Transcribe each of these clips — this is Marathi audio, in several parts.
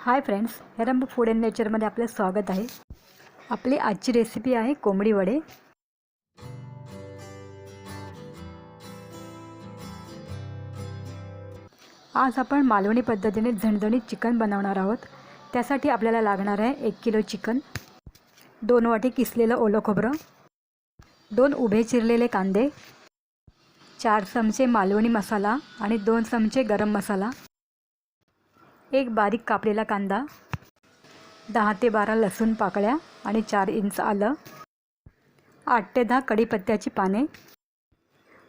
Hi friends Heramb food and नेचरमध्ये आपलं स्वागत आहे. आपली आजची रेसिपी आहे कोंबडी वडे. आज आपण मालवणी पद्धतीने झणझणीत चिकन बनवणार आहोत. त्यासाठी आपल्याला लागणार आहे एक किलो चिकन दोन वाटी किसलेलं ओलं खोबरं दोन उभे चिरलेले कांदे चार चमचे मालवणी मसाला आणि दोन चमचे गरम मसाला. एक बारीक कापलेला कांदा दहा ते बारा लसूण पाकळ्या आणि चार इंच आलं आठ ते दहा कढीपत्त्याची पाने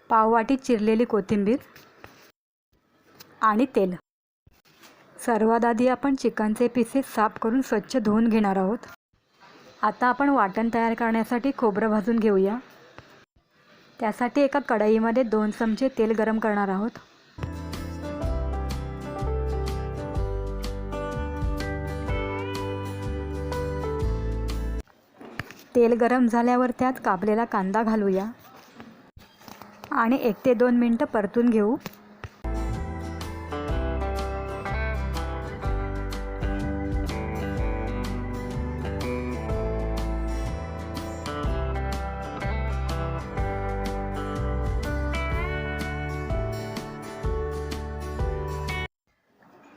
पाववाटी चिरलेली कोथिंबीर आणि तेल. सर्वात आधी आपण चिकनचे पीसेस साफ करून स्वच्छ धुवून घेणार आहोत. आता आपण वाटण तयार करण्यासाठी खोबरं भाजून घेऊया. त्यासाठी एका कढईमध्ये दोन चमचे तेल गरम करणार आहोत. तेल गरम झाल्यावर त्यात कापलेला कांदा घालूया. आणि एक ते दोन मिनटं परतून घेऊ.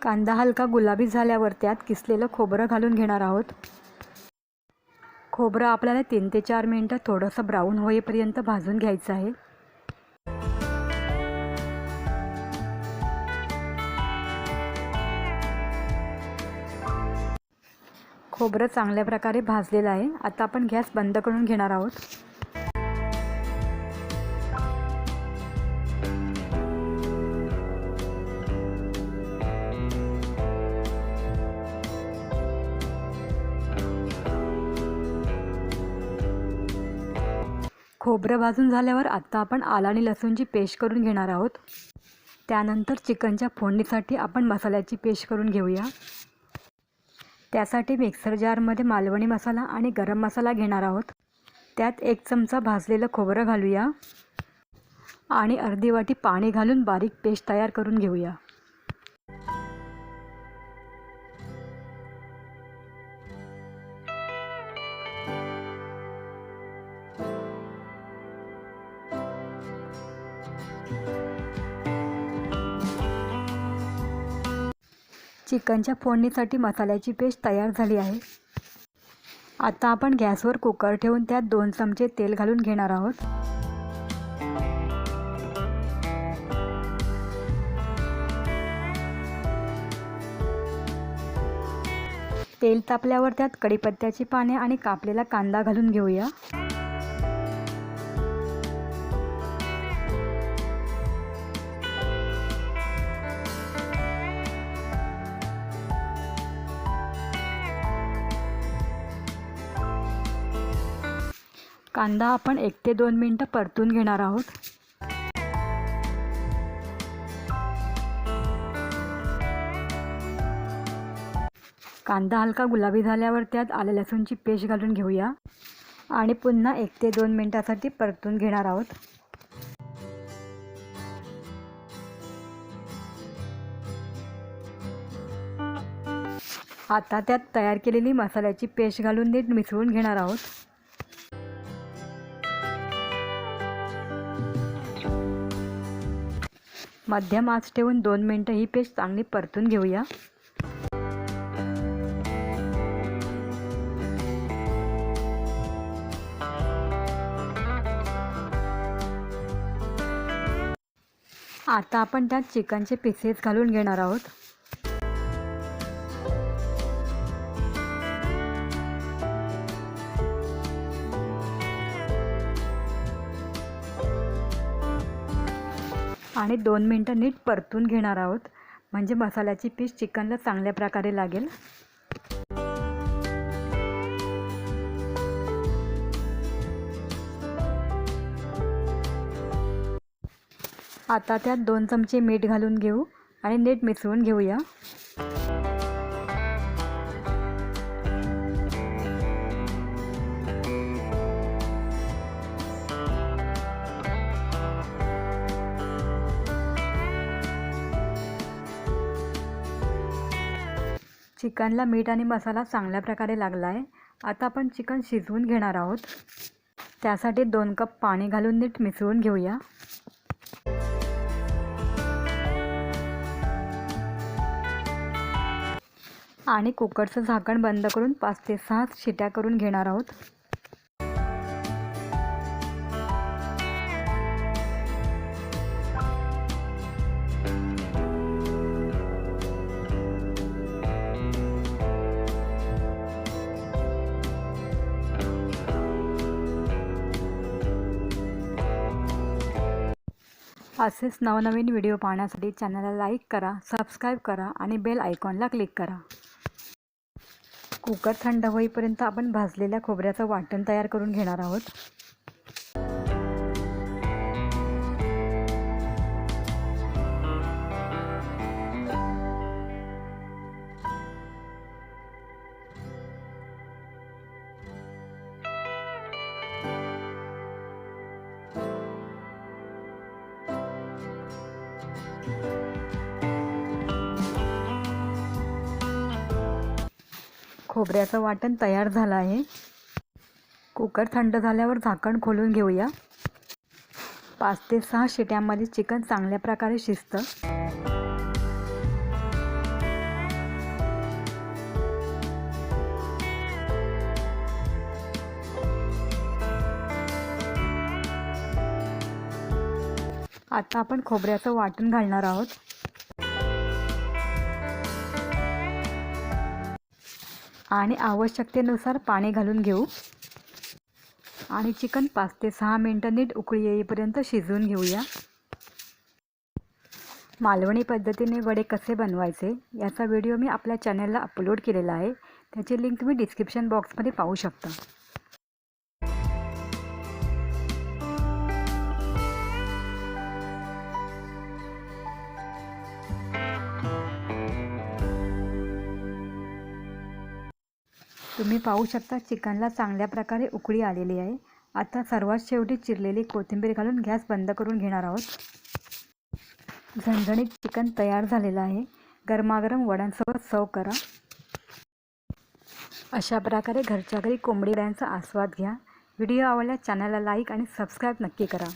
कांदा हलका गुलाबी झाल्यावर त्यात किसलेलं खोबरं घालून घेणार आहोत. खोबरं आपल्याला तीन ते चार मिनटं थोडंसं ब्राऊन होईपर्यंत भाजून घ्यायचं आहे. खोबरं चांगल्या प्रकारे भाजलेलं आहे. आता आपण गॅस बंद करून घेणार आहोत. खोबरं भाजून झाल्यावर आत्ता आपण आला आणि लसूणची पेस्ट करून घेणार आहोत. त्यानंतर चिकनच्या फोडणीसाठी आपण मसाल्याची पेस्ट करून घेऊया. त्यासाठी मिक्सर जारमध्ये मालवणी मसाला आणि गरम मसाला घेणार आहोत. त्यात एक चमचा भाजलेलं खोबरं घालूया. आणि अर्धी वाटी पाणी घालून बारीक पेस्ट तयार करून घेऊया. चिकनच्या फोडणीसाठी मसाल्याची पेस्ट तयार झाली आहे. आता आपण गॅसवर कुकर ठेवून त्यात दोन चमचे तेल घालून घेणार आहोत. तेल तापल्यावर त्यात कढीपत्त्याची पाने आणि कापलेला कांदा घालून घेऊया. कांदा आपण एक ते दोन मिनटं परतून घेणार आहोत. कांदा हलका गुलाबी झाल्यावर त्यात आले लसूणची पेस्ट घालून घेऊया. आणि पुन्हा एक ते दोन मिनटासाठी परतून घेणार आहोत. आता त्यात तयार केलेली मसाल्याची पेस्ट घालून नीट मिसळून घेणार आहोत. मध्यम आच ठेवून दोन मिनटं ही पेस्ट चांगली परतून घेऊया. आता आपण त्यात चिकनचे पीसेस घालून घेणार आहोत. आणि दोन मिनटं नीट परतून घेणार आहोत. म्हणजे मसाल्याची पीस चिकनला चांगल्या प्रकारे लागेल. आता त्यात दोन चमचे मीठ घालून घेऊ आणि नीट मिसळून घेऊया. चिकनला मीठ आणि मसाला चांगल्या प्रकारे लागला आहे आता आपण चिकन शिजवून घेणार आहोत. त्यासाठी दोन कप पाणी घालून नीट मिसळून घेऊया. आणि कुकरचं झाकण बंद करून पाच ते सहा शिट्या करून घेणार आहोत. असेच नवनवीन व्हिडिओ पाहण्यासाठी चॅनलला लाईक करा सबस्क्राईब करा आणि बेल आयकॉनला क्लिक करा. कुकर थंड होईपर्यंत आपण भाजलेल्या खोबऱ्याचं वाटण तयार करून घेणार आहोत. खोबऱ्याचं वाटण तयार झालं आहे. कुकर थंड झाल्यावर झाकण खोलून घेऊया. पाच ते सहा शिट्यांमध्ये चिकन चांगल्या प्रकारे शिजतं. आता आपण खोबऱ्याचं वाटण घालणार आहोत. आणि आवश्यकतेनुसार पाणी घालून घेऊ. आणि चिकन पाच ते सहा मिनटं नीट उकळी येईपर्यंत शिजवून घेऊया. मालवणी पद्धतीने वडे कसे बनवायचे याचा व्हिडिओ मी आपल्या चॅनलला अपलोड केलेला आहे. त्याची लिंक तुम्ही डिस्क्रिप्शन बॉक्समध्ये पाहू शकता. तुम्ही पाहू शकता चिकनला चांगल्या प्रकारे उकळी आलेली आहे. आता सर्वात शेवटी चिरलेली कोथिंबीर घालून गॅस बंद करून घेणार आहोत. झणझणीत चिकन तयार झालेलं आहे. गरमागरम वड्यांसोबत सर्व करा. अशा प्रकारे घरच्या घरी कोंबडी वड्यांचा आस्वाद घ्या. व्हिडिओ आवडल्यास चॅनलला लाईक आणि सबस्क्राईब नक्की करा.